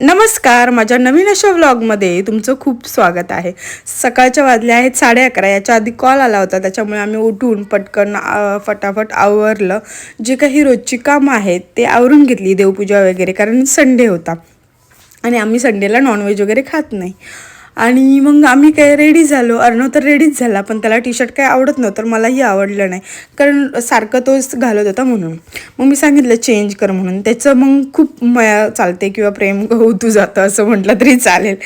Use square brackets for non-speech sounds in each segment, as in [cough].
नमस्कार माझ्या नवीन अशा व्लॉगमध्ये तुमचं खूप स्वागत आहे. सकाळच्या वाजल्या आहेत साडे अकरा याच्या आधी कॉल आला होता त्याच्यामुळे आम्ही उठून पटकन फटाफट आवरलं. जे काही रोजची कामं आहेत ते आवरून घेतली देवपूजा वगैरे कारण संडे होता. आणि आम्ही संडेला नॉनव्हेज वगैरे खात नाही. आणि मग आम्ही काय रेडी झालो. अर्णव तर रेडीच झाला पण त्याला टी शर्ट काय आवडत नव्हतं तर मलाही आवडलं नाही. कारण सारखं तोच घालत होता म्हणून. मग मी सांगितलं चेंज कर म्हणून. त्याचं मग खूप मया चालते किंवा प्रेम [laughs] होतू जातं असं म्हटलं तरी चालेल.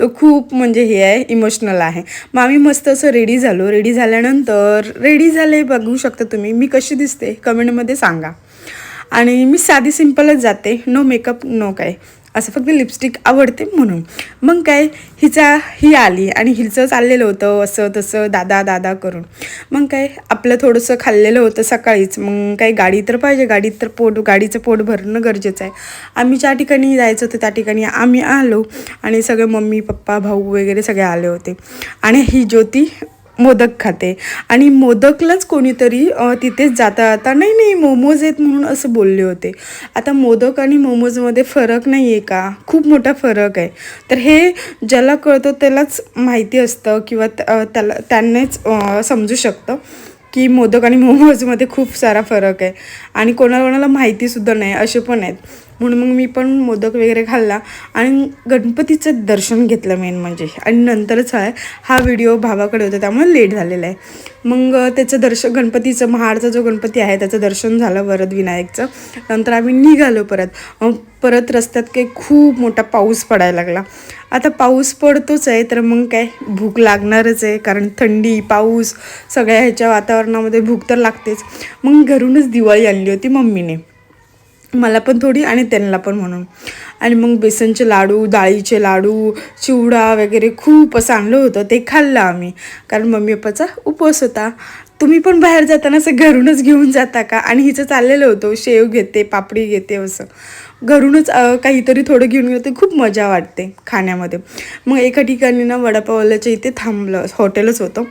तो खूप म्हणजे हे आहे इमोशनल आहे. मग आम्ही मस्त असं रेडी झालो. रेडी झाल्यानंतर रेडी झाले बघू शकता तुम्ही. मी कशी दिसते? कमेंटमध्ये सांगा. आणि मी साधी सिंपलच जाते. नो मेकअप नो काय. असं फक्त लिपस्टिक आवडते म्हणून. मग काय हिचा ही आली आणि हिचं चाललेलं होतं असं तसं दादा दादा करून. मग काय आपलं थोडंसं खाल्लेलं होतं सकाळीच. मग काय गाडी तर पाहिजे गाडीत तर पोट गाडीचं पोट भरणं गरजेचं आहे. आम्ही ज्या ठिकाणी जायचं होतं त्या ठिकाणी आम्ही आलो आणि सगळे मम्मी पप्पा भाऊ वगैरे सगळे आले होते. आणि ही ज्योती मोदक खाते. आणि मोदकलाच कोणीतरी तिथेच जाता आता नाही नाही मोमोज आहेत म्हणून असं बोलले होते. आता मोदक आणि मोमोजमध्ये फरक नाही आहे का? खूप मोठा फरक आहे. तर हे ज्याला कळतं त्यालाच माहिती असतं किंवा त्याला त्यांनाच समजू शकतं की मोदक आणि मोमोजमध्ये खूप सारा फरक आहे. आणि कोणाला कोणाला माहितीसुद्धा नाही असे पण आहेत. म्हणून मग मी पण मोदक वगैरे खाल्ला. आणि गणपतीचं दर्शन घेतलं मेन म्हणजे. आणि नंतरच आहे हा व्हिडिओ भावाकडे होता त्यामुळे लेट झालेला आहे. मग त्याचं दर्शन गणपतीचं महाडचा जो गणपती आहे त्याचं दर्शन झालं वरद विनायकचं. नंतर आम्ही निघालो परत. परत रस्त्यात काही खूप मोठा पाऊस पडायला लागला. आता पाऊस पडतोच आहे तर मग काय? भूक लागणारच आहे कारण थंडी पाऊस सगळ्या ह्याच्या वातावरणामध्ये भूक तर लागतेच. मग घरूनच दिवाळी आणली होती मम्मीने. मला पण थोडी आणि त्यांना पण म्हणून. आणि मग बेसनचे लाडू डाळीचे लाडू चिवडा वगैरे खूप असं आणलं होतं. ते खाल्लं आम्ही. कारण मम्मी पप्पाचा उपवास होता. तुम्ही पण बाहेर जाताना असं घरूनच घेऊन जाता का? आणि हिचं चाललेलं होतं. शेव घेते पापडी घेते असं. घरूनच काहीतरी थोडं घेऊन गेलं तर खूप मजा वाटते खाण्यामध्ये. मग एका ठिकाणी ना वडापावल्याच्या इथे थांबलं हॉटेलच होतं.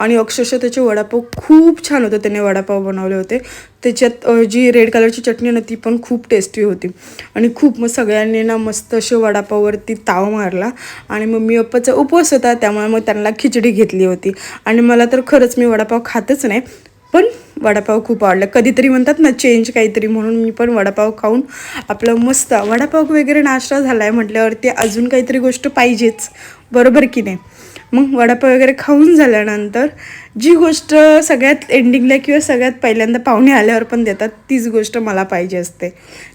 आणि अक्षरशः त्याचे वडापाव खूप छान होतं. त्याने वडापाव बनवले होते. त्याच्यात जी रेड कलरची चटणी ना ती पण खूप टेस्टी होती. आणि खूप मग सगळ्यांनी ना मस्त असे वडापाववरती ताव मारला. आणि मग मी अप्पाचा उपवास होता त्यामुळे मग त्यांना खिचडी घेतली होती. आणि मला तर खरंच मी वडापाव खातच नाही. वडापाव खूप आवडला. कधीतरी म्हणतात ना चेंज काहीतरी म्हणून मी पण वडापाव खाऊन आपलं मस्त वडापाव वगैरे नाश्ता झाला आहे म्हटल्यावरती अजून काहीतरी गोष्ट पाहिजेच. बरोबर की नाही? मग वडापाव वगैरे खाऊन झाल्यानंतर जी गोष्ट सगळ्यात एंडिंगला किंवा सगळ्यात पहिल्यांदा पाहुणे आल्यावर पण देतात तीच गोष्ट मला पाहिजे असते.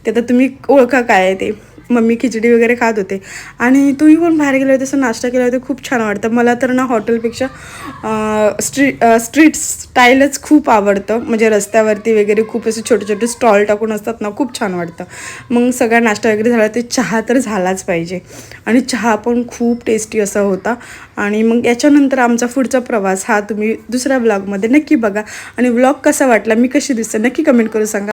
ते आता तुम्ही ओळखा काय आहे ते? मम्मी खिचडी वगैरे खात होते. आणि तुम्ही पण बाहेर गेले होते असं नाश्ता केला होता खूप छान वाटतं. मला तर ना हॉटेलपेक्षा स्ट्रीट स्ट्रीट स्टाईलच खूप आवडतं. म्हणजे रस्त्यावरती वगैरे खूप असे छोटे छोटे स्टॉल टाकून असतात ना खूप छान वाटतं. मग सगळा नाश्ता वगैरे झाला ते चहा तर झालाच पाहिजे. आणि चहा पण खूप टेस्टी असा होता. आणि मग याच्यानंतर आमचा पुढचा प्रवास हा तुम्ही दुसऱ्या ब्लॉगमध्ये नक्की बघा. आणि ब्लॉग कसा वाटला मी कशी दिसते नक्की कमेंट करून सांगा.